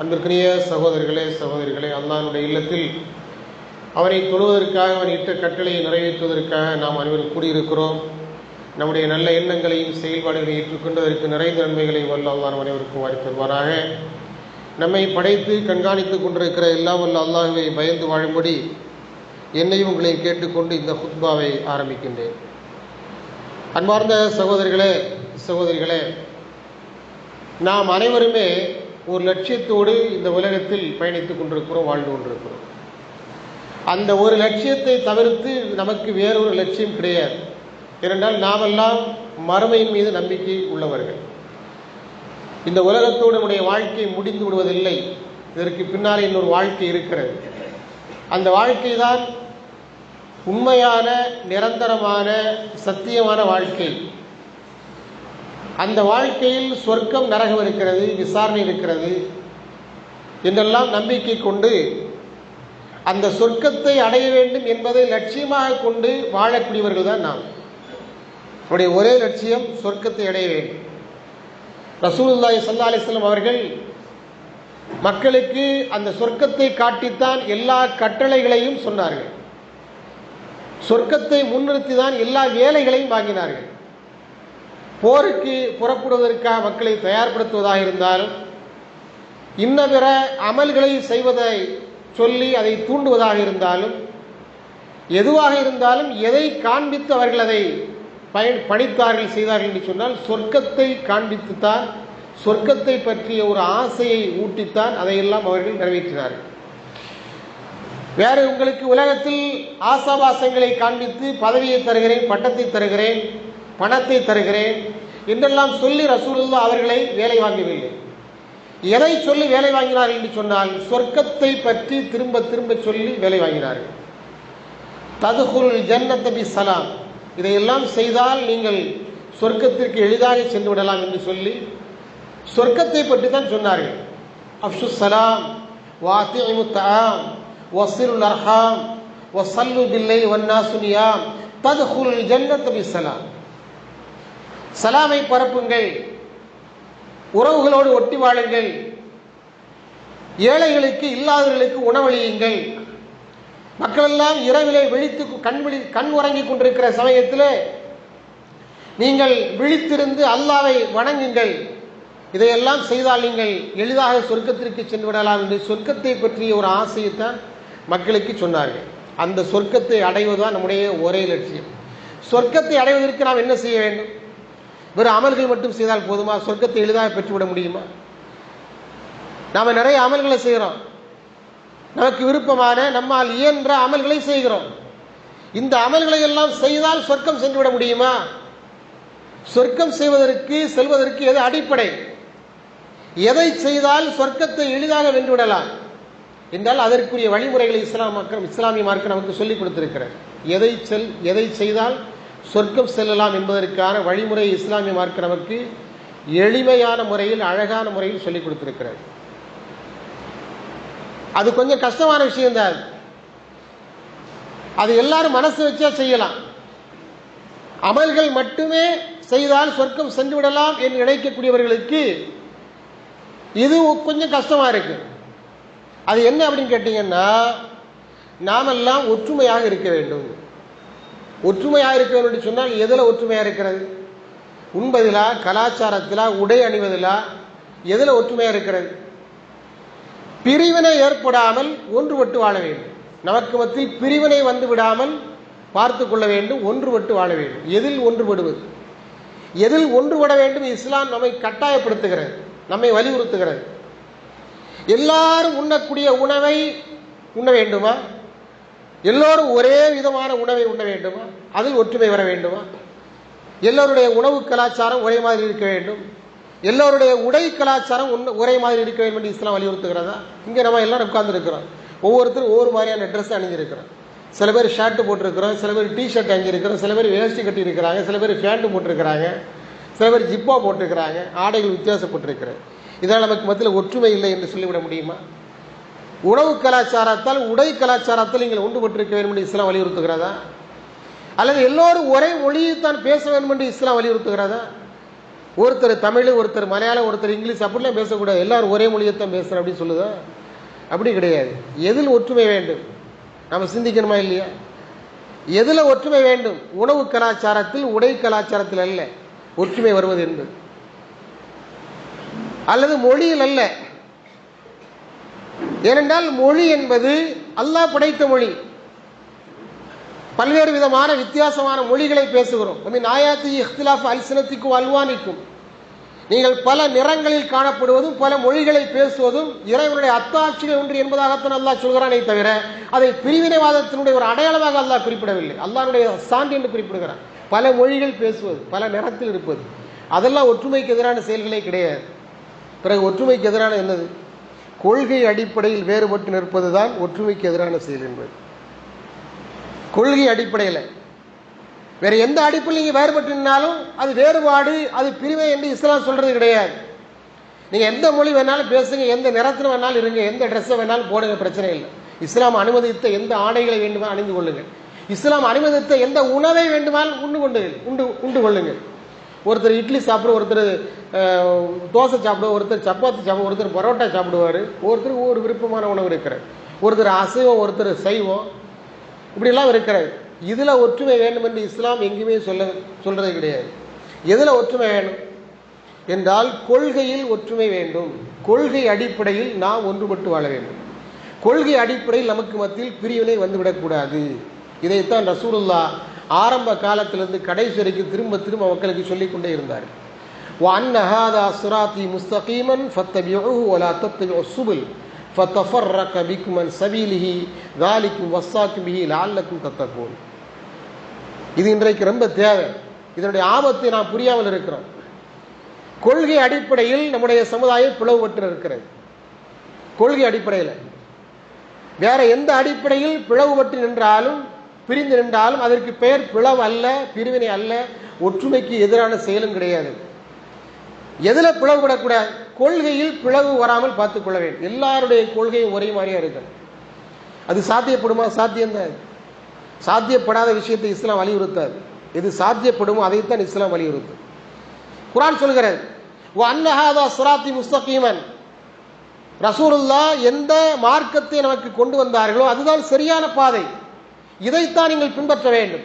அன்பிற்குரிய சகோதரர்களே சகோதரிகளே அல்லாஹ்வுடைய இல்லத்தில் அவனை தொழுவதற்காக அவன் இட்ட கட்டளையை நிறைவேற்றுவதற்காக நாம் அனைவரும் கூடியிருக்கிறோம். நம்முடைய நல்ல எண்ணங்களையும் செயல்பாடுகளை ஏற்றுக்கொண்டதற்கு நிறைந்த நன்மைகளை வல்ல அல்லாஹ் அனைவருக்கும் வாரி தருவாராக. நம்மை படைத்து கண்காணித்துக் கொண்டிருக்கிற எல்லாம் வல்ல அல்லாஹுவை பயந்து வாழும்படி என்னையும் உங்களை கேட்டுக்கொண்டு இந்த ஹுத்பாவை ஆரம்பிக்கின்றேன். அன்பார்ந்த சகோதரிகளே சகோதரிகளே நாம் அனைவருமே ஒரு லட்சியத்தோடு இந்த உலகத்தில் பயணித்துக் கொண்டிருக்கிறோம் வாழ்ந்து கொண்டிருக்கிறோம். அந்த ஒரு லட்சியத்தை தவிர்த்து நமக்கு வேறொரு லட்சியம் கிடையாது. ஏனென்றால் நாமெல்லாம் மறுமையின் மீது நம்பிக்கை உள்ளவர்கள். இந்த உலகத்தோடு நம்முடைய வாழ்க்கை முடிந்து விடுவதில்லை. இதற்கு பின்னால் இன்னொரு வாழ்க்கை இருக்கிறது. அந்த வாழ்க்கை தான் உண்மையான நிரந்தரமான சத்தியமான வாழ்க்கை. அந்த வாழ்க்கையில் சொர்க்கம் நரகம் இருக்கிறது விசாரணை இருக்கிறது என்றெல்லாம் நம்பிக்கை கொண்டு அந்த சொர்க்கத்தை அடைய வேண்டும் என்பதை லட்சியமாக கொண்டு வாழக்கூடியவர்கள் தான் நாம். நம்முடைய ஒரே லட்சியம் சொர்க்கத்தை அடைய வேண்டும். ரசூலுல்லாஹி சல்லா அலிஸ்லாம் அவர்கள் மக்களுக்கு அந்த சொர்க்கத்தை காட்டித்தான் எல்லா கட்டளைகளையும் சொன்னார்கள். சொர்க்கத்தை முன்னிறுத்தி தான் எல்லா வேலைகளையும் வாங்கினார்கள். போருக்கு புறப்படுவதற்காக மக்களை தயார்படுத்துவதாக இருந்தாலும் இன்ன பிற அமல்களை செய்வதை சொல்லி அதை தூண்டுவதாக இருந்தாலும் எதுவாக இருந்தாலும் எதை காண்பித்து அவர்கள் அதை பயன் பணித்தார்கள் செய்தார்கள் என்று சொன்னால் சொர்க்கத்தை காண்பித்துத்தான் சொர்க்கத்தை பற்றிய ஒரு ஆசையை ஊட்டித்தான் அதையெல்லாம் அவர்கள் நிறைவேற்றினார்கள். வேறு உங்களுக்கு உலகத்தில் ஆசாபாசங்களை காண்பித்து பதவியை தருகிறேன் பட்டத்தை தருகிறேன் பணத்தை தருகிறேன் என்றெல்லாம் சொல்லி ரசூலுல்லா அவர்களை வேலை வாங்கவில்லை. எதை சொல்லி வேலை வாங்கினார்கள் என்று சொன்னால் சொர்க்கத்தை பற்றி திரும்ப திரும்ப சொல்லி வேலை வாங்கினார்கள். ததுகுல் ஜன்னத்தபி சலாம். இதையெல்லாம் செய்தால் நீங்கள் சொர்க்கத்திற்கு எளிதாக சென்று விடலாம் என்று சொல்லி சொர்க்கத்தை பற்றி தான் சொன்னார்கள். அப்சு சலாம் வாத்திமு தாம் வசிருல் அர்ஹாம் வசல்லு பில்லை வன்னா சுனியாம் ததுகுல் ஜன்னத்தபி சலாம். சலாமை பரப்புங்கள். உறவுகளோடு ஒட்டி வாழுங்கள். ஏழைகளுக்கு இல்லாதவர்களுக்கு உணவளியுங்கள். மக்களெல்லாம் இரவிலே விழித்து கண் விழி கண் உறங்கிக் கொண்டிருக்கிற சமயத்தில் நீங்கள் விழித்திருந்து அல்லாவை வணங்குங்கள். இதையெல்லாம் செய்தால் நீங்கள் எளிதாக சொர்க்கத்திற்கு சென்று விடலாம் என்று சொர்க்கத்தை பற்றிய ஒரு ஆசையைத்தான் மக்களுக்கு சொன்னார்கள். அந்த சொர்க்கத்தை அடைவதுதான் நம்முடைய ஒரே லட்சியம். சொர்க்கத்தை அடைவதற்கு நாம் என்ன செய்ய வேண்டும்? வெறும் அமல்கள் மட்டும் செய்தால் போதுமா? சொர்க்கத்தை எளிதாக பெற்றுவிட முடியுமா? நாம் நிறைய அமல்களை செய்கிறோம். நமக்கு விருப்பமான நம்மால் இயன்ற அமல்களை செய்கிறோம். இந்த அமல்களை எல்லாம் செய்தால் சொர்க்கம் சென்று விட முடியுமா? சொர்க்கம் செய்வதற்கு செல்வதற்கு எது அடிப்படை? எதை செய்தால் சொர்க்கத்தை எளிதாக வென்றுவிடலாம்? என்றால் அதற்குரிய வழிமுறைகளை இஸ்லாம் மக்கள் இஸ்லாமிய மார்க்கம் நமக்கு சொல்லிக் கொடுத்திருக்கிறார். எதை செல் எதை செய்தால் சொர்க்கம் செல்லலாம் என்பதற்கான வழிமுறை இஸ்லாமிய மார்க்க நமக்கு எளிமையான முறையில் அழகான முறையில் சொல்லிக் கொடுத்திருக்கிறார் அது கொஞ்சம் கஷ்டமான விஷயம்தான் அது எல்லாரும் மனசு வச்சா செய்யலாம். அமல்கள் மட்டுமே செய்தால் சொர்க்கம் சென்று விடலாம் என்று நினைக்கக்கூடியவர்களுக்கு இது கொஞ்சம் கஷ்டமா இருக்கு. அது என்ன அப்படின்னு கேட்டீங்கன்னா நாமெல்லாம் ஒற்றுமையாக இருக்க வேண்டும். ஒற்றுமையாக இருக்க வேண்டும் என்று சொன்னால் எதில் ஒற்றுமையாக இருக்கிறது உண்பதிலா கலாச்சாரத்திலா உடை அணிவதிலா எதில் ஒற்றுமையாக இருக்கிறது பிரிவினை ஏற்படாமல் ஒன்றுபட்டு வாழ வேண்டும். நமக்கு மத்தியில் பிரிவினை வந்து விடாமல் பார்த்து கொள்ள வேண்டும் ஒன்றுபட்டு வாழ வேண்டும். எதில் ஒன்றுபடுவது? எதில் ஒன்றுபட வேண்டும்? இஸ்லாம் நம்மை கட்டாயப்படுத்துகிறது நம்மை வலியுறுத்துகிறது. எல்லாரும் உண்ணக்கூடிய உணவை உண்ண வேண்டுமா? எல்லோரும் ஒரே விதமான உணவை உண்ண வேண்டுமா? அதில் ஒற்றுமை வர வேண்டுமா? எல்லோருடைய உணவு கலாச்சாரம் ஒரே மாதிரி இருக்க வேண்டும். எல்லோருடைய உடை கலாச்சாரம் ஒரே மாதிரி இருக்க வேண்டும் என்று இஸ்லாம் வலியுறுத்துகிறதா? இங்கே நம்ம எல்லாரும் உட்கார்ந்துருக்கிறோம் ஒவ்வொருத்தரும் ஒவ்வொரு மாதிரியான ட்ரெஸ் அணிஞ்சிருக்கிறோம். சில பேர் ஷர்ட் போட்டிருக்கிறோம் சில பேர் டிஷர்ட் அணிஞ்சிருக்கிறோம் சில பேர் வேஷ்டி கட்டி இருக்கிறாங்க சில பேர் ஃபேண்ட்டு போட்டிருக்கிறாங்க சில பேர் ஜிப்பா போட்டிருக்கிறாங்க ஆடைகள் வித்தியாசப்பட்டிருக்கிறது. இதனால் நமக்கு மத்தியில் ஒற்றுமை இல்லை என்று சொல்லிவிட முடியுமா? உணவு கலாச்சாரத்தால் உடை கலாச்சாரத்தில் நீங்கள் ஒன்றுபட்டிருக்க வேண்டும் என்று இஸ்லாம் வலியுறுத்துகிறதா? அல்லது எல்லோரும் ஒரே மொழியைத்தான் பேச வேண்டும் என்று இஸ்லாம் வலியுறுத்துகிறதா? ஒருத்தர் தமிழ் ஒருத்தர் மலையாளம் ஒருத்தர் இங்கிலீஷ் அப்படிலாம் பேசக்கூடாது. எல்லாரும் ஒரே மொழியைத்தான் பேசுகிறேன் அப்படின்னு சொல்லுதா? அப்படி கிடையாது. எதில் ஒற்றுமை வேண்டும்? நம்ம சிந்திக்கணுமா இல்லையா? எதில் ஒற்றுமை வேண்டும்? உணவு கலாச்சாரத்தில் உடை கலாச்சாரத்தில் அல்ல. ஒற்றுமை வருவது என்பது. அல்லது மொழியில் அல்ல. ஏனென்றால் மொழி என்பது அல்லாஹ் படைத்த மொழி. பல்வேறு விதமான வித்தியாசமான மொழிகளை பேசுகிறோம். ஆயாத்தி இஹ்திலாஃப் அல்சனத்திக்கும் அல்வானிக்கும் நீங்கள் பல நிறங்களில் காணப்படுவதும் பல மொழிகளை பேசுவதும் இறைவனுடைய அத்தாட்சிகள் ஒன்று என்பதாகத்தான் அல்லாஹ் சொல்கிறானே தவிர அதை பிரிவினைவாதத்தினுடைய ஒரு அடையாளமாக அல்லாஹ் குறிப்பிடவில்லை. அல்லாஹனுடைய சான்று என்று குறிப்பிடுகிறான் பல மொழிகள் பேசுவது பல நிறத்தில் இருப்பது. அதெல்லாம் ஒற்றுமைக்கு எதிரான செயல்களே கிடையாது. பிறகு ஒற்றுமைக்கு எதிரான என்னது? கொள்கை அடிப்படையில் வேறுபட்டு நிற்பது தான் ஒற்றுமைக்கு எதிரான செயல் என்பது. கொள்கை அடிப்படையில். வேற எந்த அடிப்படையில் நீங்கள் வேறுபட்டு நின்னாலும் அது வேறுபாடு அது பிரிவை என்று இஸ்லாம் சொல்றது கிடையாது. நீங்கள் எந்த மொழி வேணாலும் பேசுங்க எந்த நிறத்தில் வேணாலும் இருங்க எந்த ட்ரெஸ்ஸை வேணாலும் போடுங்க பிரச்சனை இல்லை. இஸ்லாம் அனுமதித்த எந்த ஆடைகளை வேண்டுமா அணிந்து கொள்ளுங்கள். இஸ்லாம் அனுமதித்த எந்த உணவை வேண்டுமானால் உண்டு கொண்டு உண்டு உண்டு கொள்ளுங்கள். ஒருத்தர் இட்லி சாப்பிட ஒருத்தர் தோசை சாப்பிடுவோம் ஒருத்தர் சப்பாத்தி சாப்பிடுவோம் ஒருத்தர் பரோட்டா சாப்பிடுவார். ஒருத்தர் ஒவ்வொரு விருப்பமான உணவு இருக்கிறார். ஒருத்தர் அசைவம் ஒருத்தர் சைவம் இப்படிலாம் இருக்கிறது இதில் ஒற்றுமை வேண்டும் என்று இஸ்லாம் எங்கேயுமே சொல்ல சொல்கிறது கிடையாது. எதில் ஒற்றுமை வேணும்? என்றால் கொள்கையில் ஒற்றுமை வேண்டும். கொள்கை அடிப்படையில் நாம் ஒன்றுபட்டு வாழ வேண்டும். கொள்கை அடிப்படையில் நமக்கு மத்தியில் பிரிவினை வந்துவிடக்கூடாது. இதைத்தான் ரசூலுல்லா ஆரம்ப காலத்திலிருந்து கடைசி வரைக்கும் திரும்ப திரும்ப மக்களுக்கு சொல்லிக் கொண்டே இருந்தார் وأن هذا صراطي مستقيما فاتبعوه ولا تتبعوا السبل فتفرق بكم عن سبيله ذلكم وصاكم به لعلكم تتقون இது இன்றைக்கு ரொம்ப தேவை இதனுடைய ஆபத்தை நாம் புரியாமல் இருக்கிறோம் கொள்கை அடிப்படையில் நம்முடைய சமுதாயம் பிளவுபட்டு இருக்கிறது கொள்கை அடிப்படையில் வேற எந்த அடிப்படையில் பிளவுபட்டு நின்றாலும் பிரிந்து நின்றாலும் அதற்கு பெயர் பிளவு அல்ல பிரிவினை அல்ல ஒற்றுமைக்கு எதிரான செயலும் கிடையாது. எதில் பிளவுபடக்கூடாது கொள்கையில் பிளவு வராமல் பார்த்துக் கொள்ள வேண்டும். எல்லாருடைய கொள்கையும் ஒரே மாதிரியாக இருக்கணும் அது சாத்தியப்படுமா? சாத்தியம்தான் சாத்தியப்படாத விஷயத்தை இஸ்லாம் வலியுறுத்தாது. எது சாத்தியப்படுமோ அதைத்தான் இஸ்லாம் வலியுறுத்து குரான் சொல்கிறது அன்னஹாதா சுராத்தி முஸ்தகீமன். ரசூலுல்லா எந்த மார்க்கத்தை நமக்கு கொண்டு வந்தார்களோ அதுதான் சரியான பாதை. இதைத்தான் நீங்கள் பின்பற்ற வேண்டும்.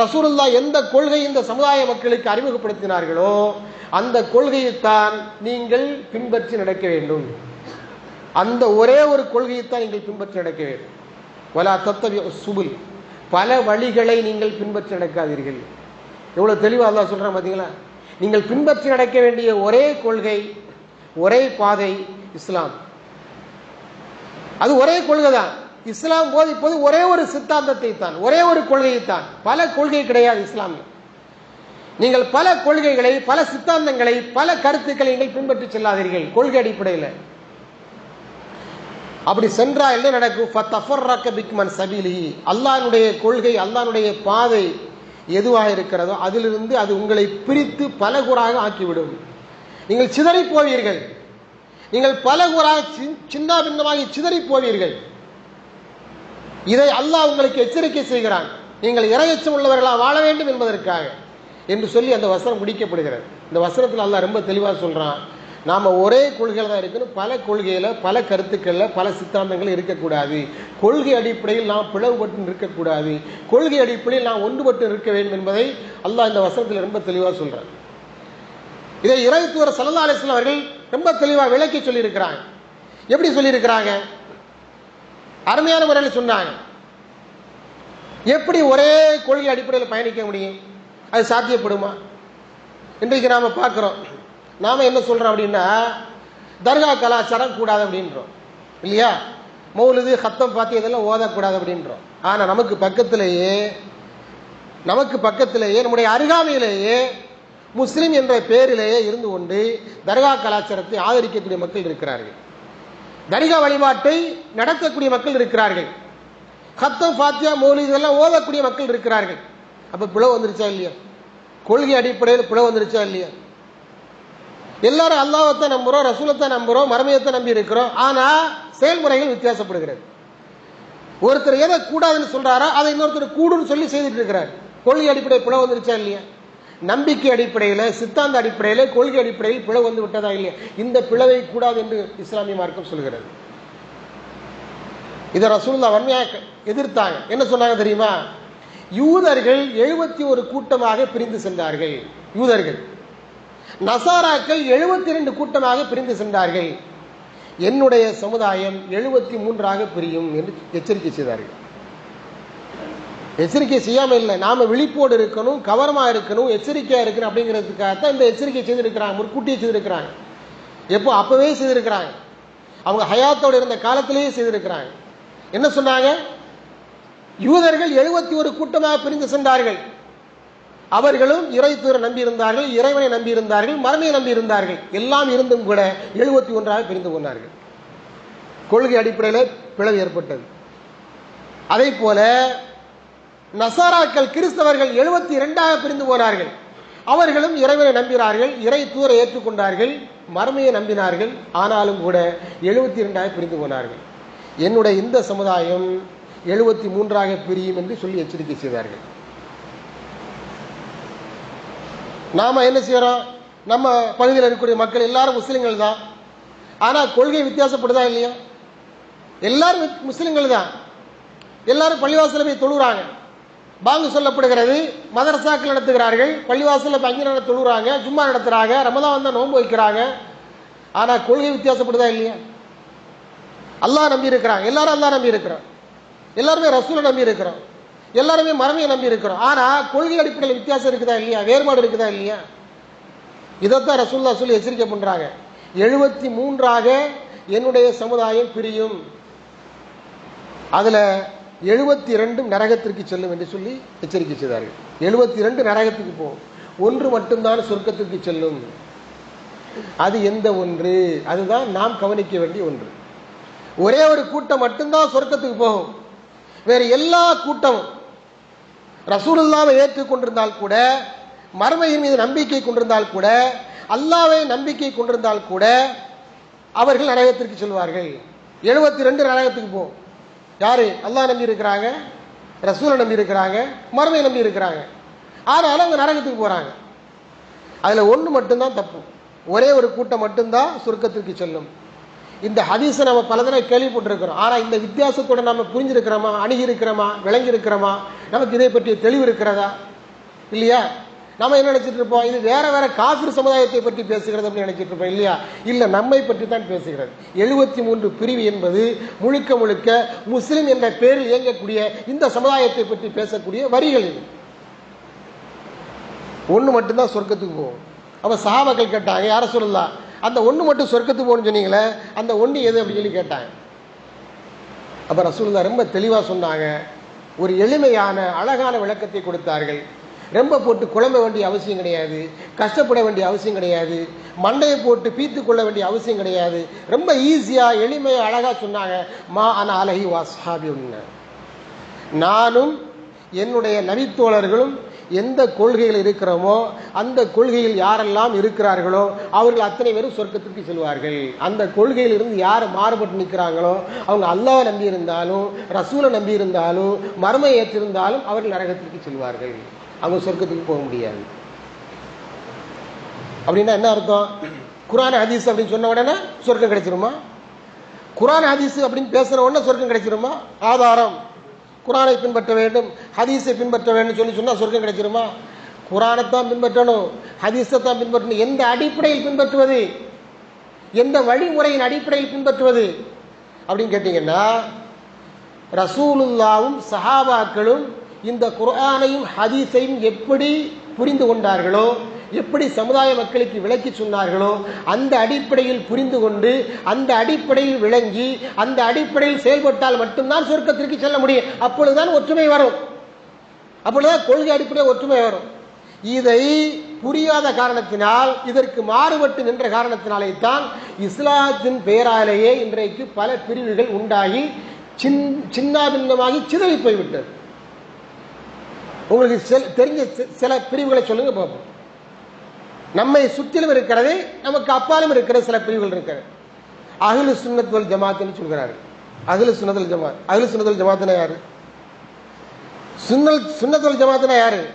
ரசூலுல்லா எந்த கொள்கை இந்த சமுதாய மக்களுக்கு அறிமுகப்படுத்தினார்களோ அந்த கொள்கையைத்தான் நீங்கள் பின்பற்றி நடக்க வேண்டும். அந்த ஒரே ஒரு கொள்கையைத்தான் நீங்கள் பின்பற்றி நடக்க வேண்டும். வலா தத்தவி சுபுல். பல வழிகளை நீங்கள் பின்பற்றி நடக்காதீர்கள். எவ்வளவு தெளிவாக அல்லாஹ் சொல்றான் பாத்தீங்களா? நீங்கள் பின்பற்றி நடக்க வேண்டிய ஒரே கொள்கை ஒரே பாதை இஸ்லாம். அது ஒரே கொள்கை தான் இஸ்லாம் போது இப்போது ஒரே ஒரு சித்தாந்தத்தை தான் ஒரே ஒரு கொள்கையை தான் பல கொள்கை கிடையாது இஸ்லாமில். நீங்கள் பல கொள்கைகளை பல சித்தாந்தங்களை பல கருத்துக்களை நீங்கள் பின்பற்றி செல்லாதீர்கள் கொள்கை அடிப்படையில். அப்படி சென்றா என்ன நடக்கும்? ஃபத்தஃபர்ரக்க பிக்மன் சபிலி அல்லாஹ்வுடைய கொள்கை அல்லானுடைய பாதை எதுவாக இருக்கிறதோ அதிலிருந்து அது உங்களை பிரித்து பலகுறாக ஆக்கிவிடும். நீங்கள் சிதறி போவீர்கள். நீங்கள் பலகுறாக சின்ன பின்னமாகி சிதறி போவீர்கள். இதை அல்லாஹ் உங்களுக்கு எச்சரிக்கை செய்கிறான். நீங்கள் இறையச்சம் உள்ளவர்களாக வாழ வேண்டும் என்பதற்காக என்று சொல்லி அந்த வசனம் முடிக்கப்படுகிறது. இந்த வசனத்தில் அல்லாஹ் ரொம்ப தெளிவாக சொல்கிறான் நாம் ஒரே கொள்கையில் தான் இருக்கணும். பல கொள்கையில் பல கருத்துக்களில் பல சித்தாந்தங்கள் இருக்கக்கூடாது. கொள்கை அடிப்படையில் நாம் பிளவுபட்டு இருக்கக்கூடாது கொள்கை அடிப்படையில் நாம் ஒன்றுபட்டு இருக்க வேண்டும் என்பதை அல்லாஹ் இந்த வசனத்தில் ரொம்ப தெளிவாக சொல்கிறான் இதை இறைத்துவர் சல்லா அலிஸ்லாம் அவர்கள் ரொம்ப தெளிவாக விளக்கி சொல்லியிருக்கிறாங்க. எப்படி சொல்லியிருக்கிறாங்க? அருமையான முறையில் சொன்னாங்க. எப்படி ஒரே கொள்கை அடிப்படையில் பயணிக்க முடியும்? அது சாத்தியப்படுமா? இன்றைக்கு நாம பார்க்குறோம். நாம என்ன சொல்றோம் அப்படின்னா தர்கா கலாச்சாரம் கூடாது அப்படின்றோம். இல்லையா? மௌலுது ஹத்தம் பார்த்து இதெல்லாம் ஓதக்கூடாது அப்படின்றோம். ஆனால் நமக்கு பக்கத்திலேயே நமக்கு பக்கத்திலேயே நம்முடைய அருகாமையிலேயே முஸ்லீம் என்ற பெயரிலேயே இருந்து கொண்டு தர்கா கலாச்சாரத்தை ஆதரிக்கக்கூடிய மக்கள் இருக்கிறார்கள். தர்கா வழிபாட்டை நடத்தக்கூடிய மக்கள் இருக்கிறார்கள். ஹத்தம் ஃபாத்தியா மௌலி இதெல்லாம் ஓதக்கூடிய மக்கள் இருக்கிறார்கள். அப்ப பிளவு வந்துருச்சா இல்லையா? கொள்கை அடிப்படையில் பிளவு வந்துருச்சா இல்லையா? எல்லாரும் அல்லாஹத்தை நம்புறோம் ரசூலத்தை நம்புறோம் மரமையத்தை நம்பி இருக்கிறோம். ஆனா செயல்முறைகள் வித்தியாசப்படுகிறது. ஒருத்தர் எதை கூடாதுன்னு சொல்றாரோ அதை இன்னொருத்தர் கூடுன்னு சொல்லி செய்துட்டு இருக்கிறார். கொள்கை அடிப்படை பிளவு வந்துருச்சா இல்லையா? நம்பிக்கை அடிப்படையில் சித்தாந்த அடிப்படையில் கொள்கை அடிப்படையில் பிளவு வந்து விட்டதா இல்லையா? இந்த பிளவை கூடாது என்று இஸ்லாமிய மார்க்கம் சொல்கிறது இதை ரசூல்லா வன்மையாக எதிர்த்தாங்க. என்ன சொன்னாங்க தெரியுமா? யூதர்கள் எழுபத்தி ஒரு கூட்டமாக பிரிந்து சென்றார்கள். யூதர்கள். நசாராக்கள் எழுபத்தி ரெண்டு கூட்டமாக பிரிந்து சென்றார்கள். என்னுடைய சமுதாயம் எழுபத்தி மூன்றாக பிரியும் என்று எச்சரிக்கை செய்தார்கள். எச்சரிக்கை செய்யாம இல்லை. நாம் விழிப்போடு இருக்கணும் கவரமாக இருக்கணும் எச்சரிக்கையாக இருக்கணும் அப்படிங்கிறதுக்காக தான் இந்த எச்சரிக்கை செய்திருக்கிறாங்க. முற்கூட்டியே செய்திருக்கிறாங்க. எப்போ? அப்போவே செய்திருக்கிறாங்க. அவங்க ஹயாத்தோடு இருந்த காலத்திலேயே செய்திருக்கிறாங்க. என்ன சொன்னாங்க? யூதர்கள் எழுபத்தி ஒரு கூட்டமாக பிரிந்து சென்றார்கள். அவர்களும் இறை தூர நம்பியிருந்தார்கள் இறைவனை நம்பியிருந்தார்கள் மரமையை நம்பியிருந்தார்கள். எல்லாம் இருந்தும் கூட எழுபத்தி ஒன்றாக பிரிந்து கொண்டார்கள் கொள்கை அடிப்படையில் பிளவு ஏற்பட்டது. அதே போல நசாராக்கள் கிறிஸ்தவர்கள் எழுபத்தி இரண்டாக பிரிந்து போனார்கள். அவர்களும் இறைவனை நம்பினார்கள் இறை தூர ஏற்றுக்கொண்டார்கள் மர்மையை நம்பினார்கள் ஆனாலும் கூட எழுபத்தி இரண்டாக பிரிந்து போனார்கள். என்னுடைய இந்த சமுதாயம் எழுபத்தி மூன்றாக பிரியும் என்று சொல்லி எச்சரிக்கை செய்தார்கள். நாம என்ன செய்யறோம்? நம்ம பகுதியில் இருக்கக்கூடிய மக்கள் எல்லாரும் முஸ்லிம்கள் தான். ஆனால் கொள்கை வித்தியாசப்படுதா இல்லையா? எல்லாரும் முஸ்லிம்கள் தான். எல்லாரும் பள்ளிவாசல போய் தொழுகிறாங்க. பாங்கு சொல்லப்படுகிறது. மதரசாக்கள் நடத்துகிறார்கள். பள்ளிவாசலில் போய் அங்கே நட தொழுகிறாங்க சும்மா நடத்துகிறாங்க ரமதான் வந்தால் நோன்பு வைக்கிறாங்க. ஆனால் கொள்கை வித்தியாசப்படுதா இல்லையா? அல்லாஹ் நம்பி இருக்கிறாங்க எல்லாரும் அல்லாஹ் நம்பி இருக்கிறோம் எல்லாருமே ரசூலை நம்பி இருக்கிறோம் எல்லாருமே மரமையை நம்பி இருக்கிறோம் ஆனால் கொள்கை அடிப்படையில் வித்தியாசம் இருக்குதா இல்லையா? வேறுபாடு இருக்குதா இல்லையா? இதைத்தான் ரசூல்லா சொல்லி எச்சரிக்கை பண்ணுறாங்க எழுபத்தி மூன்றாக என்னுடைய சமுதாயம் பிரியும். அதில் எழுபத்தி ரெண்டும் நரகத்திற்கு செல்லும் என்று சொல்லி எச்சரிக்கை செய்தார்கள். எழுபத்தி ரெண்டு நரகத்துக்கு போகும் ஒன்று மட்டும்தான் சொர்க்கத்திற்கு செல்லும். அது எந்த ஒன்று? அதுதான் நாம் கவனிக்க வேண்டிய ஒன்று. ஒரே ஒரு கூட்டம் மட்டும்தான் சொர்க்கத்துக்கு போகும். வேறு எல்லா கூட்டமும் ரசூலுல்லாவை ஏற்றுக்கொண்டிருந்தால் கூட மர்மையின் மீது நம்பிக்கை கொண்டிருந்தால் கூட அல்லாவை நம்பிக்கை கொண்டிருந்தால் கூட அவர்கள் நரகத்திற்கு செல்வார்கள். எழுபத்தி ரெண்டு நரகத்துக்கு போகும் யாரு? அல்லாஹ் நம்பி இருக்கிறாங்க ரசூலை நம்பி இருக்கிறாங்க மருமையை நம்பி இருக்கிறாங்க ஆனாலும் அவங்க நரகத்துக்கு போகிறாங்க அதில் ஒன்று மட்டும்தான் தப்பு. ஒரே ஒரு கூட்டம் மட்டும்தான் சுருக்கத்திற்கு செல்லும். இந்த ஹதீஸை நம்ம பல தடவை கேள்விப்பட்டிருக்கிறோம். ஆனால் இந்த வித்தியாசத்தோட நம்ம புரிஞ்சிருக்கிறோமா? அணுகி இருக்கிறோமா விளங்கி இருக்கிறோமா நமக்கு இதை பற்றிய தெளிவு இருக்கிறதா? இல்லையா? நம்ம என்ன நினைச்சிட்டு இருப்போம்? இது வேற வேற காபிர் சமுதாயத்தை பற்றி பேசுகிறது அப்படின்னு நினைச்சிட்டு இருப்போம் இல்லையா? இல்லை நம்மை பற்றி தான் பேசுகிறது. எழுபத்தி மூன்று பிரிவு என்பது முழுக்க முழுக்க முஸ்லிம் என்ற பேரில் இயங்கக்கூடிய இந்த சமுதாயத்தை பற்றி பேசக்கூடிய வரிகள் இது. ஒன்று மட்டும்தான் சொர்க்கத்துக்கு போகும். அப்போ சஹாபாக்கள் கேட்டாங்க யார சொல்லலாம் அந்த ஒன்று மட்டும் சொர்க்கத்துக்கு போகணும்னு சொன்னீங்களே அந்த ஒன்று எது அப்படின்னு சொல்லி கேட்டாங்க. அப்போ ரசூல்லா ரொம்ப தெளிவாக சொன்னாங்க ஒரு எளிமையான அழகான விளக்கத்தை கொடுத்தார்கள். ரொம்ப போட்டு குழம்ப வேண்டிய அவசியம் கிடையாது கஷ்டப்பட வேண்டிய அவசியம் கிடையாது மண்டையை போட்டு பீத்து கொள்ள வேண்டிய அவசியம் கிடையாது. ரொம்ப ஈஸியாக எளிமையாக அழகாக சொன்னாங்க மா அன அலஹி வாசாபி நானும் என்னுடைய நபித்தோழர்களும் எந்த கொள்கையில் இருக்கிறோமோ அந்த கொள்கையில் யாரெல்லாம் இருக்கிறார்களோ அவர்கள் அத்தனை பேரும் சொர்க்கத்திற்கு செல்வார்கள். அந்த கொள்கையில் இருந்து யார் மாறுபட்டு நிற்கிறாங்களோ அவங்க அல்லாவை நம்பி இருந்தாலும் ரசூலை நம்பி இருந்தாலும் மர்மை ஏற்றிருந்தாலும் அவர்கள் நரகத்திற்கு செல்வார்கள். அவங்க சொர்க்கத்துக்கு போக முடியாது. அப்படின்னா என்ன அர்த்தம்? குரான் ஹதீஸ் அப்படின்னு சொன்ன உடனே சொர்க்கம் கிடைச்சிருமா? குரான் ஹதீஸ் அப்படின்னு பேசுகிற உடனே சொர்க்கம் கிடைச்சிருமா? ஆதாரம். குரானை பின்பற்ற வேண்டும் ஹதீஸை பின்பற்ற வேண்டும் சொல்லி சொன்னால் சொர்க்கம் கிடைச்சிருமா? குரானைத்தான் பின்பற்றணும் ஹதீஸை தான் பின்பற்றணும். எந்த அடிப்படையில் பின்பற்றுவது? எந்த வழிமுறையின் அடிப்படையில் பின்பற்றுவது? அப்படின்னு கேட்டிங்கன்னா ரசூலுல்லாவும் சஹாபாக்களும் இந்த குர்ஆனையும் ஹதீஸையும் எப்படி புரிந்து கொண்டார்களோ எப்படி சமுதாய மக்களுக்கு விளக்கி சொன்னார்களோ அந்த அடிப்படையில் புரிந்து கொண்டு அந்த அடிப்படையில் விளங்கி அந்த அடிப்படையில் செயல்பட்டால் மட்டும்தான் சொர்க்கத்திற்கு செல்ல முடியும். அப்பொழுதுதான் ஒற்றுமை வரும். அப்பொழுதுதான் கொள்கை அடிப்படையில் ஒற்றுமை வரும். இதை புரியாத காரணத்தினால் இதற்கு மாறுபட்டு நின்ற காரணத்தினாலே தான் இஸ்லாத்தின் பெயராலேயே இன்றைக்கு பல பிரிவுகள் உண்டாகி சின் சின்னாபின்னமாகி சிதறி போய்விட்டது. உங்களுக்கு சில- தெரிஞ்ச சில பிரிவுகளை சொல்லுங்க பார்ப்போம். நம்மை சுற்றிலும் இருக்கிறது நமக்கு அப்பாலும் இருக்கிற சில பிரிவுகள் இருக்கிறது. அகிலு சுன்னத்துவல் ஜமாத்துன்னு சொல்கிறாரு. அகில சுன்னத்துல் ஜமாத் அகிலு சுன்னத்துல் ஜமாத்துனா யாரு? சுன்னல் சுன்னத்துல் ஜமாத்துனா யாரு?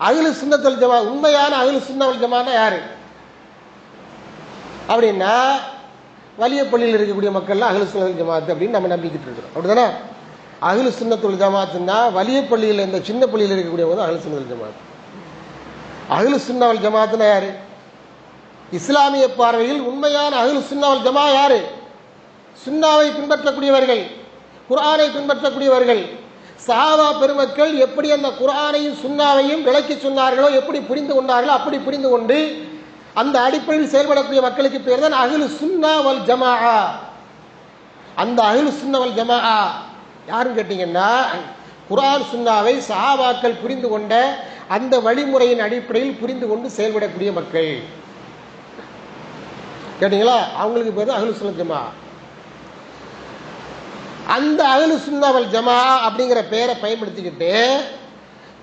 அகிலு சுன்னத்தல் ஜமா உண்மையான அகிலு சுன்னவல் ஜமானா யாரு? அப்படின்னா வலிய பள்ளியில் இருக்கக்கூடிய மக்கள்லாம் அகிலு சுனதல் ஜமாத் அப்படின்னு நம்ம நம்பிக்கிட்டு இருக்கிறோம். அப்படிதானே அகிலு சுன்னத்துல் ஜமாத்துன்னா வலிய பள்ளியில் இந்த சின்ன பள்ளியில் இருக்கக்கூடியவங்க தான் அகிலு சுன்னல் ஜமாத். அகிலு சின்னவள் ஜமாத்துனா யாரு? இஸ்லாமிய பார்வையில் உண்மையான அகிலு சின்னவள் ஜமா யாரு? சுன்னாவை பின்பற்றக்கூடியவர்கள் குர்ஆனை பின்பற்றக்கூடியவர்கள் சாவா பெருமக்கள் எப்படி அந்த குர்ஆனையும் சுன்னாவையும் விளக்கி சொன்னார்களோ எப்படி புரிந்து கொண்டார்களோ அப்படி புரிந்து கொண்டு அந்த அடிப்படையில் செயல்படக்கூடிய மக்களுக்கு பேர் தான் அகிலு சுண்ணாவல் வல் ஜமா அந்த அகிலு சுன்னா வல் ஜமா யாருன்னு கேட்டீங்கன்னா குரான் சுன்னாவை சஹாபாக்கள் புரிந்து கொண்ட அந்த வழிமுறையின் அடிப்படையில் புரிந்து கொண்டு செயல்படக்கூடிய மக்கள். கேட்டீங்களா? அவங்களுக்கு பேர் அகலு ஜமா அந்த அகலு சுன்னாவல் ஜமா அப்படிங்கிற பெயரை பயன்படுத்திக்கிட்டு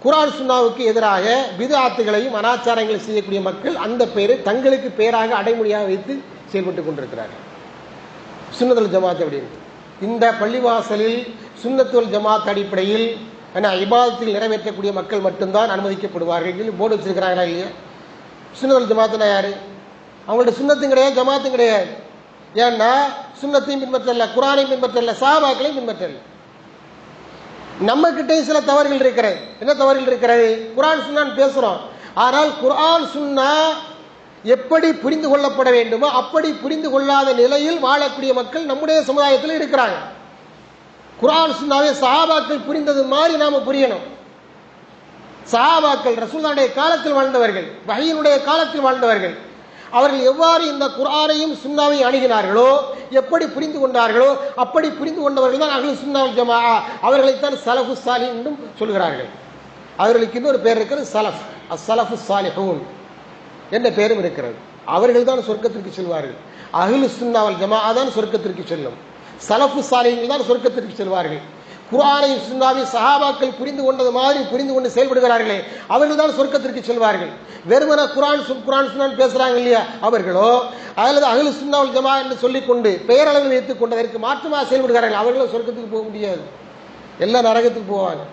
குரான் சுன்னாவுக்கு எதிராக விதாத்துகளையும் அனாச்சாரங்களையும் செய்யக்கூடிய மக்கள் அந்த பெயரை தங்களுக்கு பெயராக அடைமொழியாக வைத்து செயல்பட்டு கொண்டிருக்கிறார்கள். சுன்னத்துல் ஜமாத் அப்படின்னு. இந்த பள்ளிவாசலில் சுண்ணத்துவல் ஜமாத் அடிப்படையில் ஏன்னா இபாதத்தில் நிறைவேற்றக்கூடிய மக்கள் மட்டும்தான் அனுமதிக்கப்படுவார்கள். சொல்லி போர்டு வச்சிருக்கிறாங்களா இல்லையா? சுன்னத்துல் ஜமாத்துனா யாரு? அவங்கள்ட்ட சுண்ணத்தும் கிடையாது ஜமாத்தும் கிடையாது. ஏன்னா சுண்ணத்தையும் பின்பற்றல குரானையும் பின்பற்றல சாபாக்களையும் பின்பற்றல. நம்ம கிட்டே சில தவறுகள் இருக்கிறது. என்ன தவறுகள் இருக்கிறது? குரான் சுன்னான்னு பேசுறோம். ஆனால் குரான் சுண்ணா எப்படி புரிந்து கொள்ளப்பட வேண்டுமோ அப்படி புரிந்து கொள்ளாத நிலையில் வாழக்கூடிய மக்கள் நம்முடைய சமுதாயத்தில் இருக்கிறாங்க. குரான் சுண்ணாவே சஹாபாக்கள் புரிந்தது மாதிரி நாம புரியணும். சஹாபாக்கள் ரசூலுடைய காலத்தில் வாழ்ந்தவர்கள் வகையினுடைய காலத்தில் வாழ்ந்தவர்கள் அவர்கள் எவ்வாறு இந்த குரானையும் சுண்ணாவையும் அணுகினார்களோ எப்படி புரிந்து கொண்டார்களோ அப்படி புரிந்து கொண்டவர்கள் தான் அகலு சுண்ணாவல் ஜமா அவர்களைத்தான் சலஃபு சாலி என்றும் சொல்கிறார்கள். அவர்களுக்கு இன்னொரு பேர் இருக்கிறது சலஃப். அசலஃபு சாலிஹூன் என்ற பேரும் இருக்கிறது. அவர்கள் தான் சொர்க்கத்திற்கு செல்வார்கள். அகிலு சுண்ணாவல் ஜமா தான் சொர்க்கத்திற்கு செல்லும். சலஃபு சாலிஹீன்கள் தான் சொர்க்கத்திற்கு செல்வார்கள். குரானையும் சுண்ணாவையும் சஹாபாக்கள் புரிந்து கொண்டது மாதிரி புரிந்து கொண்டு செயல்படுகிறார்களே அவர்கள் தான் சொர்க்கத்திற்கு செல்வார்கள். வெறுமன குரான் சு குரான் சுன்னான் பேசுகிறாங்க இல்லையா? அவர்களோ அல்லது அகலு சுன்னாவல் ஜமா என்று சொல்லிக்கொண்டு பெயரளவில் வைத்துக் கொண்டதற்கு மாற்றமாக செயல்படுகிறார்கள் அவர்களும் சொர்க்கத்துக்கு போக முடியாது. எல்லாம் நரகத்துக்கு போவாங்க.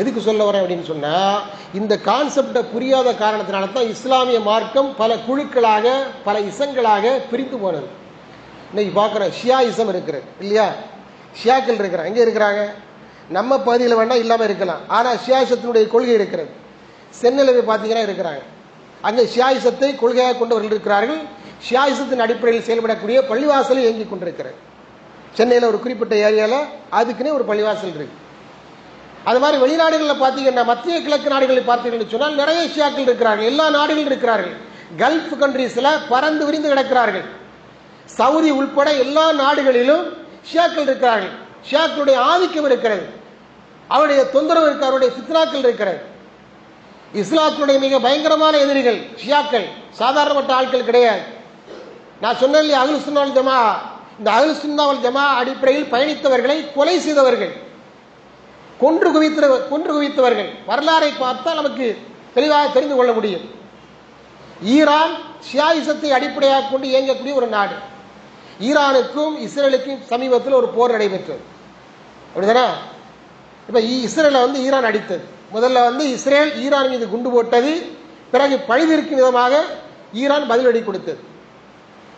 எதுக்கு சொல்ல வரேன் அப்படின்னு சொன்னால் இந்த கான்செப்டை புரியாத காரணத்தினால தான் இஸ்லாமிய மார்க்கம் பல குழுக்களாக பல இசங்களாக பிரிந்து போனது. இன்னைக்கு பார்க்குறோம் ஷியா இசம் இருக்கிறது இல்லையா? ஷியாக்கள் இருக்கிறாங்க. எங்கே இருக்கிறாங்க? நம்ம பகுதியில் வேணால் இல்லாமல் இருக்கலாம். ஆனால் ஷியாயிசத்தினுடைய கொள்கை இருக்கிறது. சென்னையில் போய் பார்த்தீங்கன்னா இருக்கிறாங்க. அங்கே ஷியாயிசத்தை கொள்கையாக கொண்டவர்கள் இருக்கிறார்கள். ஷியாயிசத்தின் அடிப்படையில் செயல்படக்கூடிய பள்ளிவாசலை இயங்கி கொண்டிருக்கிறது. சென்னையில் ஒரு குறிப்பிட்ட ஏரியாவில் அதுக்குன்னே ஒரு பள்ளிவாசல் இருக்கு. அது மாதிரி வெளிநாடுகளில் பார்த்தீங்கன்னா மத்திய கிழக்கு நாடுகளை பார்த்தீங்கன்னு சொன்னால் நிறைய ஷியாக்கள் இருக்கிறார்கள். எல்லா நாடுகளும் இருக்கிறார்கள். கல்ஃப் கண்ட்ரீஸில் பறந்து விரிந்து கிடக்கிறார்கள். சவுதி உள்பட எல்லா நாடுகளிலும் ஷியாக்கள் இருக்கிறார்கள். ஷியாக்களுடைய ஆதிக்கம் இருக்கிறது. அவருடைய தொந்தரவு இருக்கு அவருடைய சித்ராக்கள் இருக்கிறது. இஸ்லாத்தினுடைய மிக பயங்கரமான எதிரிகள் ஷியாக்கள் சாதாரணப்பட்ட ஆட்கள் கிடையாது. நான் சொன்னேன் அகுல் அகலு சுன்னாவல் ஜமா இந்த அகுல் சுன்னாவல் ஜமா அடிப்படையில் பயணித்தவர்களை கொலை செய்தவர்கள் கொன்று குவித்த கொன்று குவித்தவர்கள். வரலாறை பார்த்தால் நமக்கு தெளிவாக தெரிந்து கொள்ள முடியும். ஈரான் ஷியாயிசத்தை அடிப்படையாக கொண்டு இயங்கக்கூடிய ஒரு நாடு. ஈரானுக்கும் இஸ்ரேலுக்கும் சமீபத்தில் ஒரு போர் நடைபெற்றது. அப்படிதானே? இப்போ இஸ்ரேலை வந்து ஈரான் அடித்தது. முதல்ல வந்து இஸ்ரேல் ஈரான் மீது குண்டு போட்டது பிறகு பழிதிருக்கும் விதமாக ஈரான் பதிலடி கொடுத்தது.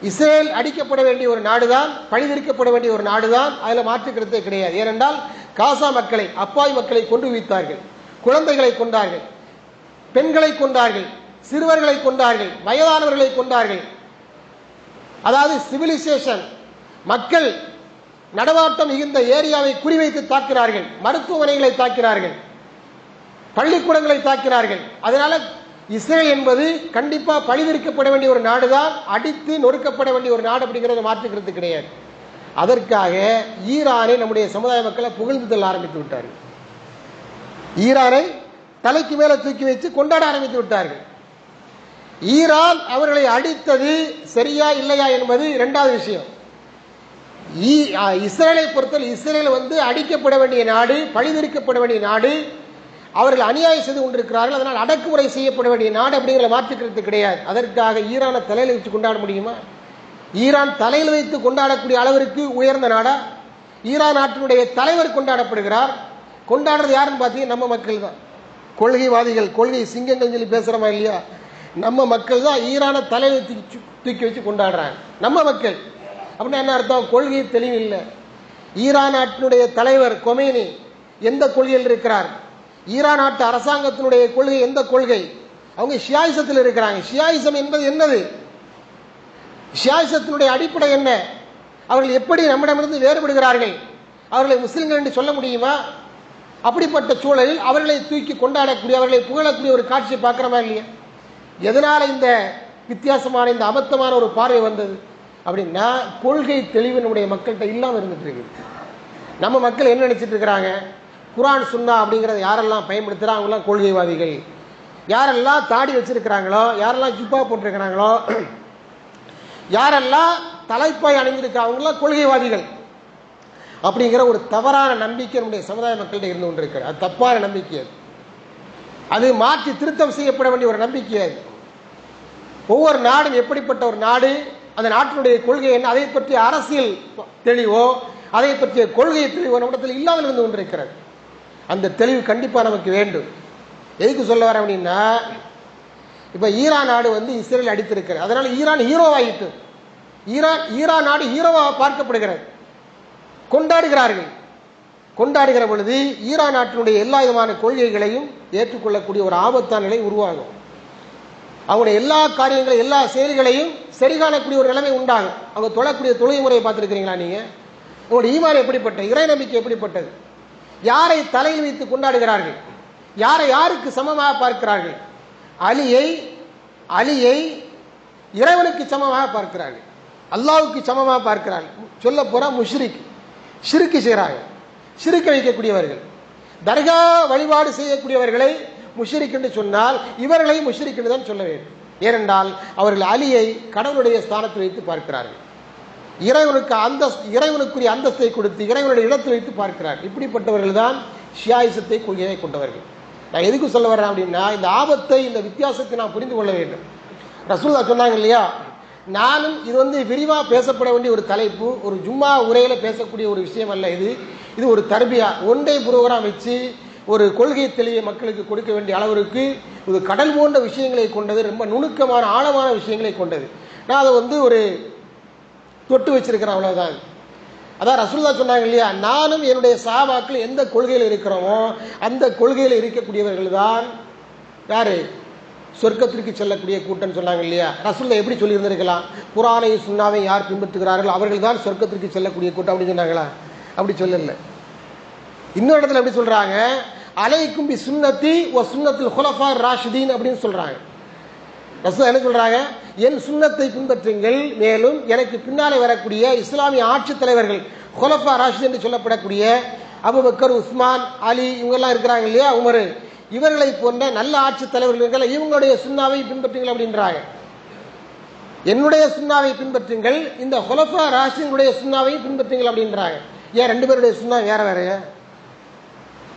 இஸ்ரேல் அடிக்கப்பட வேண்டிய ஒரு நாடுதான் பழிதிருக்கப்பட வேண்டிய ஒரு நாடுதான் அதில் மாற்றுக்கிறதே கிடையாது. ஏனென்றால் காசா மக்களை அப்பாய் மக்களை கொண்டு வைத்தார்கள் குழந்தைகளை கொண்டார்கள் பெண்களை கொண்டார்கள் சிறுவர்களை கொண்டார்கள் வயதானவர்களை கொண்டார்கள் அதாவது சிவிலைசேஷன் மக்கள் நடமாட்டம் மிகுந்த ஏரியாவை குறிவைத்து தாக்கிறார்கள் மருத்துவமனைகளை தாக்கிறார்கள் பள்ளிக்கூடங்களை தாக்கிறார்கள் அதனால இஸ்ரேல் என்பது கண்டிப்பா பழிவிற்கப்பட வேண்டிய ஒரு நாடுதான் அடித்து நொறுக்கப்பட வேண்டிய ஒரு நாடு அப்படிங்கிறத மாற்றுக்கிறது கிடையாது. அதற்காக ஈரானை நம்முடைய சமுதாய மக்களை புகழ்ந்து தள்ள ஆரம்பித்து விட்டார்கள். ஈரானை தலைக்கு மேல தூக்கி வைத்து கொண்டாட ஆரம்பித்து விட்டார்கள். ஈரான் அவர்களை அடித்தது சரியா இல்லையா என்பது இரண்டாவது விஷயம். ஈ- ஆ, இஸ்ரேலை பொறுத்தவரை இஸ்ரேல் வந்து அடிக்கப்பட வேண்டிய நாடு பழிதிருக்கப்பட வேண்டிய நாடு அவர்கள் அநியாயம் செய்து கொண்டிருக்கிறார்கள் அதனால் அடக்குமுறை செய்யப்பட வேண்டிய நாடு அப்படிங்கிற மாற்றுக்கிறது கிடையாது. அதற்காக ஈரானை தலையில் வச்சு கொண்டாட முடியுமா? ஈரான் தலையில் வைத்து கொண்டாடக்கூடிய அளவிற்கு உயர்ந்த நாடா? ஈரான் நாட்டினுடைய தலைவர் கொண்டாடப்படுகிறார். கொண்டாடுறது யாருன்னு பார்த்தீங்கன்னா நம்ம மக்கள் தான். கொள்கைவாதிகள் கொள்கை சிங்கங்கள் சொல்லி பேசுகிறோமா இல்லையா? நம்ம மக்கள் தான் ஈரான தலையை தூக்கி தூக்கி வச்சு கொண்டாடுறாங்க. நம்ம மக்கள். அப்படின்னா என்ன அர்த்தம்? கொள்கை தெளிவு இல்லை ஈரான் நாட்டினுடைய தலைவர் கொமேனி எந்த கொள்கையில் இருக்கிறார்? ஈரான் நாட்டு அரசாங்கத்தினுடைய கொள்கை எந்த கொள்கை? அவங்க ஷியாயிசத்தில் இருக்கிறாங்க. ஷியாயிசம் என்பது என்னது? ஷியாயிசத்தினுடைய அடிப்படை என்ன? அவர்கள் எப்படி நம்மிடமிருந்து வேறுபடுகிறார்கள்? அவர்களை முஸ்லிம்கள் என்று சொல்ல முடியுமா? அப்படிப்பட்ட சூழலில் அவர்களை தூக்கி கொண்டாடக்கூடிய அவர்களை புகழக்கூடிய ஒரு காட்சியை பார்க்கிறோமா இல்லையா? எதனால் இந்த வித்தியாசமான இந்த அபத்தமான ஒரு பார்வை வந்தது? அப்படின்னா கொள்கை தெளிவு நம்முடைய மக்கள்கிட்ட இல்லாமல் இருந்துட்டு இருக்குது. நம்ம மக்கள் என்ன நினச்சிட்டு இருக்கிறாங்க? குரான் சுன்னா அப்படிங்கிறத யாரெல்லாம் பயன்படுத்துகிறாங்க அவங்களாம் கொள்கைவாதிகள். யாரெல்லாம் தாடி வச்சிருக்கிறாங்களோ யாரெல்லாம் ஜிப்பா போட்டிருக்கிறாங்களோ யாரெல்லாம் தலைப்பாய் அணிந்திருக்காங்களோ கொள்கைவாதிகள். அப்படிங்கிற ஒரு தவறான நம்பிக்கை நம்முடைய சமுதாய மக்கள்கிட்ட இருந்து கொண்டிருக்கிறது அது தப்பான நம்பிக்கை அது. அது மாற்றி திருத்தம் செய்யப்பட வேண்டிய ஒரு நம்பிக்கை அது. ஒவ்வொரு நாடும் எப்படிப்பட்ட ஒரு நாடு அந்த நாட்டினுடைய கொள்கை என்ன அதை பற்றிய அரசியல் தெளிவோ அதை பற்றிய கொள்கை தெளிவோ நம்மிடத்தில் இல்லாமல் இருந்து கொண்டிருக்கிறது. அந்த தெளிவு கண்டிப்பாக நமக்கு வேண்டும். எதுக்கு சொல்ல வர அப்படின்னா இப்போ ஈரான் நாடு வந்து இஸ்ரேல் அடித்திருக்கிறது. அதனால ஈரான் ஹீரோவாயிட்டு ஈரான் ஈரான் நாடு ஹீரோவாக பார்க்கப்படுகிறது. கொண்டாடுகிறார்கள். கொண்டாடுகிற பொழுது ஈரான் நாட்டினுடைய எல்லா விதமான கொள்கைகளையும் ஏற்றுக்கொள்ளக்கூடிய ஒரு ஆபத்தான நிலை உருவாகும். அவங்களுடைய எல்லா காரியங்களையும் எல்லா செயல்களையும் சரி காணக்கூடிய ஒரு நிலைமை உண்டாகும். அவங்க தொழக்கூடிய தொழுகை முறையை பார்த்துருக்கிறீங்களா நீங்கள் உங்களுடைய ஈமான் எப்படிப்பட்ட இறை நம்பிக்கை எப்படிப்பட்டது? யாரை தலையில் வைத்து கொண்டாடுகிறார்கள்? யாரை யாருக்கு சமமாக பார்க்கிறார்கள்? அலியை அலியை இறைவனுக்கு சமமாக பார்க்கிறார்கள். அல்லாவுக்கு சமமாக பார்க்கிறார்கள். சொல்ல போறா முஷ்ரிக் சிறுக்கு செய்கிறார்கள் சிறுக்க வைக்கக்கூடியவர்கள். தர்கா வழிபாடு செய்யக்கூடியவர்களை முஷ்ரிக் என்று சொன்னால் இவர்களை முஷ்ரிக் என்று தான் சொல்ல வேண்டும். ஏனென்றால் அவர்கள் அலியை கடவுளுடைய ஸ்தானத்தில் வைத்து பார்க்கிறார்கள். இறைவனுக்கு அந்த இறைவனுக்குரிய அந்தஸ்தை கொடுத்து இறைவனுடைய இடத்தில் வைத்து பார்க்கிறார் இப்படிப்பட்டவர்கள் தான் ஷியாயிசத்தை கொள்கையை கொண்டவர்கள். நான் எதுக்கு சொல்ல வர்றேன் அப்படின்னா இந்த ஆபத்தை இந்த வித்தியாசத்தை நான் புரிந்து கொள்ள வேண்டும். ரசூல்லா சொன்னாங்க இல்லையா? நானும் இது வந்து விரிவாக பேசப்பட வேண்டிய ஒரு தலைப்பு ஒரு ஜும்மா உரையில் பேசக்கூடிய ஒரு விஷயம் அல்ல இது. இது ஒரு தர்பியா. ஒன்றை புரோகிராம் வச்சு ஒரு கொள்கை தெளிவை மக்களுக்கு கொடுக்க வேண்டிய அளவிற்கு இது கடல் போன்ற விஷயங்களை கொண்டது ரொம்ப நுணுக்கமான ஆழமான விஷயங்களை கொண்டது. நான் அதை வந்து ஒரு தொட்டு வச்சிருக்கிறேன் அவ்வளோதான் அதான் ரசூல்லா சொன்னாங்க இல்லையா நானும் என்னுடைய சாபாக்கள் எந்த கொள்கையில் இருக்கிறோமோ அந்த கொள்கையில் இருக்கக்கூடியவர்கள் தான் யாரு? சொர்க்கத்திற்கு செல்லக்கூடிய கூட்டம் சொன்னாங்க இல்லையா? ரசூல்ல எப்படி சொல்லியிருந்திருக்கலாம்? குரானை சுண்ணாவை யார் பின்பற்றுகிறார்கள் அவர்கள் தான் சொர்க்கத்திற்கு செல்லக்கூடிய கூட்டம் அப்படின்னு சொன்னாங்களா? அப்படி சொல்லல. இன்னொரு இடத்துல எப்படி சொல்றாங்க? அலைக்கும் பி சுன்னத்தி ஓ சுன்னத்தில் ஹுலஃபா ராஷிதீன் அப்படின்னு சொல்றாங்க. ரசூல் என்ன சொல்றாங்க? என் சுண்ணத்தை பின்பற்றுங்கள் மேலும் எனக்கு பின்னாலே வரக்கூடிய இஸ்லாமிய ஆட்சித் தலைவர்கள் ஹொலஃபா ராஷித் என்று சொல்லப்படக்கூடிய அபுபக்கர் உஸ்மான் அலி இவங்கெல்லாம் இருக்கிறாங்க இல்லையா உமர்? இவர்களை போன்ற நல்ல ஆட்சித் தலைவர்கள் இருக்காங்க இவங்களுடைய சுண்ணாவை பின்பற்றுங்கள் அப்படின்றாங்க. என்னுடைய சுண்ணாவை பின்பற்றுங்கள் இந்த ஹொலஃபா ராஷினுடைய சுண்ணாவை பின்பற்றுங்கள் அப்படின்றாங்க. ஏன் ரெண்டு பேருடைய சுண்ணா வேற வேறையா?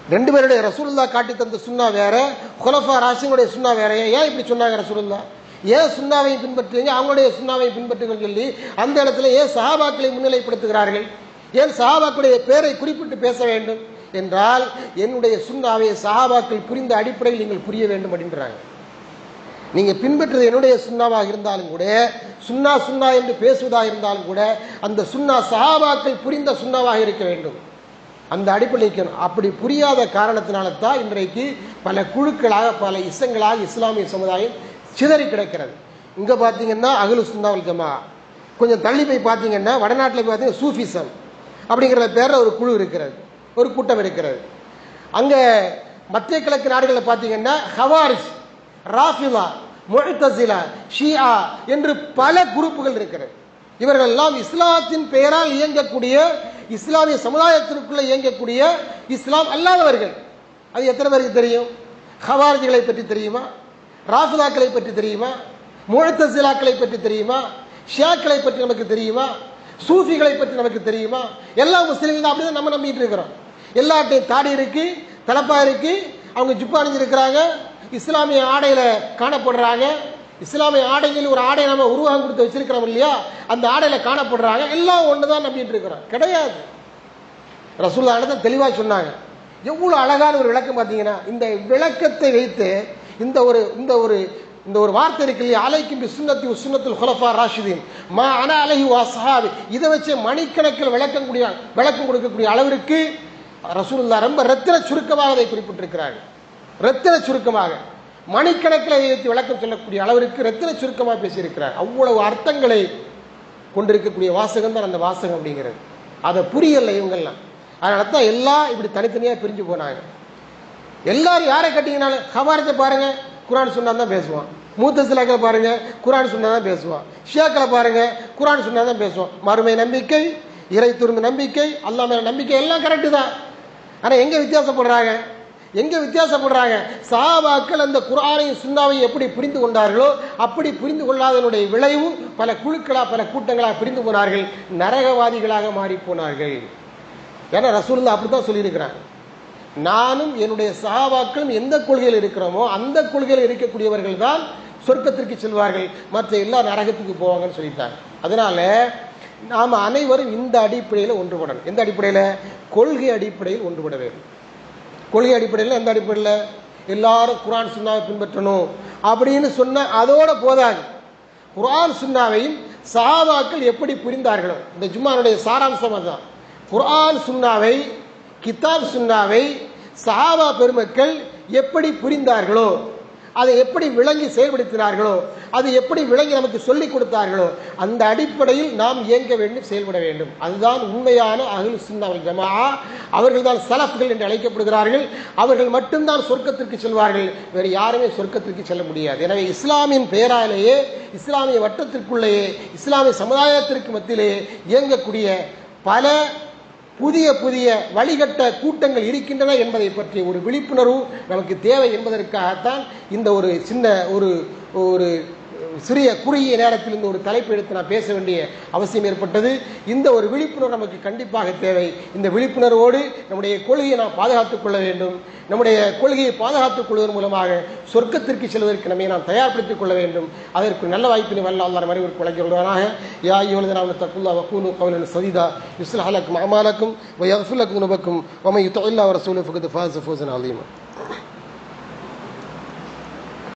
ரெண்டு பேருடைய ரசூல்லா காட்டி தந்த சுண்ணா வேற ஹொலஃபா ராசினுடைய சுண்ணா வேற ஏன் இப்படி சொன்னாங்க ரசூல்லா ஏன் சுண்ணாவை பின்பற்றுவீங்க அவங்களுடைய சுண்ணாவை பின்பற்றுங்கள் சொல்லி அந்த இடத்துல ஏன் சஹாபாக்களை முன்னிலைப்படுத்துகிறார்கள்? ஏன் சஹாபாக்களுடைய பேரை குறிப்பிட்டு பேச வேண்டும்? என்றால் என்னுடைய சுண்ணாவை சஹாபாக்கள் புரிந்த அடிப்படையில் நீங்கள் புரிய வேண்டும் அப்படின்றாங்க. நீங்கள் பின்பற்றுறது என்னுடைய சுண்ணாவாக இருந்தாலும் கூட சுண்ணா சுண்ணா என்று பேசுவதாக இருந்தாலும் கூட அந்த சுண்ணா சஹாபாக்கள் புரிந்த சுண்ணாவாக இருக்க வேண்டும். அந்த அடிப்படைக்கு அப்படி புரியாத காரணத்தினால தான் இன்றைக்கு பல குழுக்களாக பல இசங்களாக இஸ்லாமிய சமுதாயம் சிதறி கிடக்கிறது. இங்கே பார்த்தீங்கன்னா அகலு சுந்தாவல் ஜமா கொஞ்சம் தள்ளி போய் பார்த்தீங்கன்னா வடநாட்டில் போய் பார்த்தீங்கன்னா சூஃபிசம் அப்படிங்கிற பேரில் ஒரு குழு இருக்கிறது. ஒரு கூட்டம் இருக்கிறது. அங்க மத்திய கிழக்கு நாடுகளில் பார்த்தீங்கன்னா ஹவாரிஸ் ராஃபிலா முஹ்தசிலா ஷியா என்று பல குரூப்புகள் இருக்கிறது. இவர்கள் எல்லாம் இஸ்லாத்தின் பெயரால் இயங்கக்கூடிய இஸ்லாமிய சமுதாயத்திற்குள்ள இயங்கக்கூடிய இஸ்லாம் அல்லாதவர்கள். அது எத்தனை பேருக்கு தெரியும்? ஹவாரிஜிகளை பற்றி தெரியுமா? ராஃபிலாக்களை பற்றி தெரியுமா? முழத்தசிலாக்களை பற்றி தெரியுமா? ஷியாக்களை பற்றி நமக்கு தெரியுமா? சூஃபிகளை பற்றி நமக்கு தெரியுமா? எல்லா முஸ்லீம்கள் தான் அப்படிதான் நம்ம நம்பிட்டு இருக்கிறோம். எல்லாட்டையும் தாடி இருக்கு தலப்பா இருக்கு அவங்க ஜிப்பு அணிஞ்சிருக்கிறாங்க இஸ்லாமிய ஆடையில காணப்படுறாங்க இஸ்லாமிய ஆடைகள் ஒரு ஆடை நம்ம உருவகம் கொடுத்து வச்சிருக்கிறோம் இல்லையா? அந்த ஆடையில காணப்படுறாங்க எல்லாம் ஒன்று தான் நம்பிட்டு இருக்கிறோம். கிடையாது. ரசூல்லா தான் தெளிவாக சொன்னாங்க. எவ்வளோ அழகான ஒரு விளக்கம் பார்த்தீங்கன்னா இந்த விளக்கத்தை வைத்து இந்த ஒரு இந்த ஒரு இந்த ஒரு வார்த்தை இருக்கு இல்லையா அலைக்கும் சுண்ணத்தி சுண்ணத்துல் ஹுலஃபா ராஷிதீன் மா அன அலஹி வா சஹாபி இதை வச்சு மணிக்கணக்கில் விளக்கம் கூடிய விளக்கம் கொடுக்கக்கூடிய அளவிற்கு ரசூலுல்லா ரொம்ப ரத்தின சுருக்கமாக அதை குறிப்பிட்டிருக்கிறார்கள். ரத்தின சுருக்கமாக. மணிக்கணக்கில் இதை வைத்து விளக்கம் சொல்லக்கூடிய அளவிற்கு ரத்தின சுருக்கமாக பேசியிருக்கிறார். அவ்வளவு அர்த்தங்களை கொண்டிருக்கக்கூடிய வாசகம் தான் அந்த வாசகம் அப்படிங்கிறது. அதை புரியல இவங்கெல்லாம். அதனால தான் எல்லாம் இப்படி தனித்தனியாக பிரிஞ்சு போனாங்க. எல்லாரும் யாரை கட்டிங்கனாலும் ஹவாரிச்சை பாருங்கள் குரான் சொன்னா தான் பேசுவான். மூத்த சிலாக்களை பாருங்க குரான் சொன்னா தான் பேசுவான். ஷேக்களை பாருங்க குரான் சொன்னா தான் பேசுவான். மறுமை நம்பிக்கை இறை துரும்பு நம்பிக்கை அல்லா மேல நம்பிக்கை எல்லாம் கரெக்டு தான். ஆனால் எங்கே வித்தியாசப்படுறாங்க? எங்கே வித்தியாசப்படுறாங்க? சாபாக்கள் அந்த குரானையும் சுண்ணாவையும் எப்படி புரிந்து கொண்டார்களோ அப்படி புரிந்து கொள்ளாதனுடைய விளைவும் பல குழுக்களாக பல கூட்டங்களாக பிரிந்து போனார்கள். நரகவாதிகளாக மாறி போனார்கள். ஏன்னா அப்படி தான் சொல்லியிருக்கிறாங்க நானும் என்னுடைய சகாபாக்களும் எந்த கொள்கையில் இருக்கிறோமோ அந்த கொள்கையில் இருக்கக்கூடியவர்கள் தான் சொர்க்கத்திற்கு செல்வார்கள். மற்ற எல்லா நரகத்துக்கு போவாங்கன்னு சொல்லிட்டாங்க. அதனால நாம் அனைவரும் இந்த அடிப்படையில் ஒன்றுபடணும். எந்த அடிப்படையில்? கொள்கை அடிப்படையில் ஒன்றுபட வேண்டும். கொள்கை அடிப்படையில் எந்த அடிப்படையில்? எல்லாரும் குரான் சுண்ணாவை பின்பற்றணும் அப்படின்னு சொன்ன அதோட போதாது. குரான் சுண்ணாவையும் சஹாபாக்கள் எப்படி புரிந்தார்களோ இந்த ஜும்மானுடைய சாராம்சம் அதுதான். குரான் சுண்ணாவை கித்தாப் சுண்ணாவை சஹாபா பெருமக்கள் எப்படி புரிந்தார்களோ அதை எப்படி விளங்கி செயல்படுத்தினார்களோ அது எப்படி விளங்கி நமக்கு சொல்லிக் கொடுத்தார்களோ அந்த அடிப்படையில் நாம் இயங்க வேண்டும் செயல்பட வேண்டும். அதுதான் உண்மையான அகில் சுன்னாவல் ஜமா அவர்கள் தான் சலஃப்கள் என்று அழைக்கப்படுகிறார்கள். அவர்கள் மட்டும்தான் சொர்க்கத்திற்கு செல்வார்கள். வேறு யாருமே சொர்க்கத்திற்கு செல்ல முடியாது. எனவே இஸ்லாமின் பெயராலேயே இஸ்லாமிய வட்டத்திற்குள்ளேயே இஸ்லாமிய சமுதாயத்திற்கு மத்தியிலேயே இயங்கக்கூடிய பல புதிய புதிய வழிகட்ட கூட்டங்கள் இருக்கின்றன என்பதை பற்றிய ஒரு விழிப்புணர்வு நமக்கு தேவை என்பதற்காகத்தான் இந்த ஒரு சின்ன ஒரு ஒரு சிறிய குறுகிய நேரத்தில் இந்த ஒரு தலைப்பு எடுத்து நான் பேச வேண்டிய அவசியம் ஏற்பட்டது. இந்த ஒரு விழிப்புணர்வு நமக்கு கண்டிப்பாக தேவை. இந்த விழிப்புணர்வோடு நம்முடைய கொள்கையை நாம் பாதுகாத்துக் கொள்ள வேண்டும். நம்முடைய கொள்கையை பாதுகாத்துக் கொள்வதன் மூலமாக சொர்க்கத்திற்கு செல்வதற்கு நம்மை நாம் தயார்படுத்திக் கொள்ள வேண்டும். அதற்கு நல்ல வாய்ப்பினை வல்ல அல்லா மறைவிற்கு வழங்கி கொள்வதனாக யா யோலதனாவில் தக்குல்லா வக்கூனு கவுலன் சதிதா. யுஸ்லஹலக்கும் அமாலக்கும் வயஃபுல்லக்கும் நுபக்கும். வமை யுத்தல்லா ரசூலு ஃபகது ஃபாஸ் ஃபோசன் அலீமா.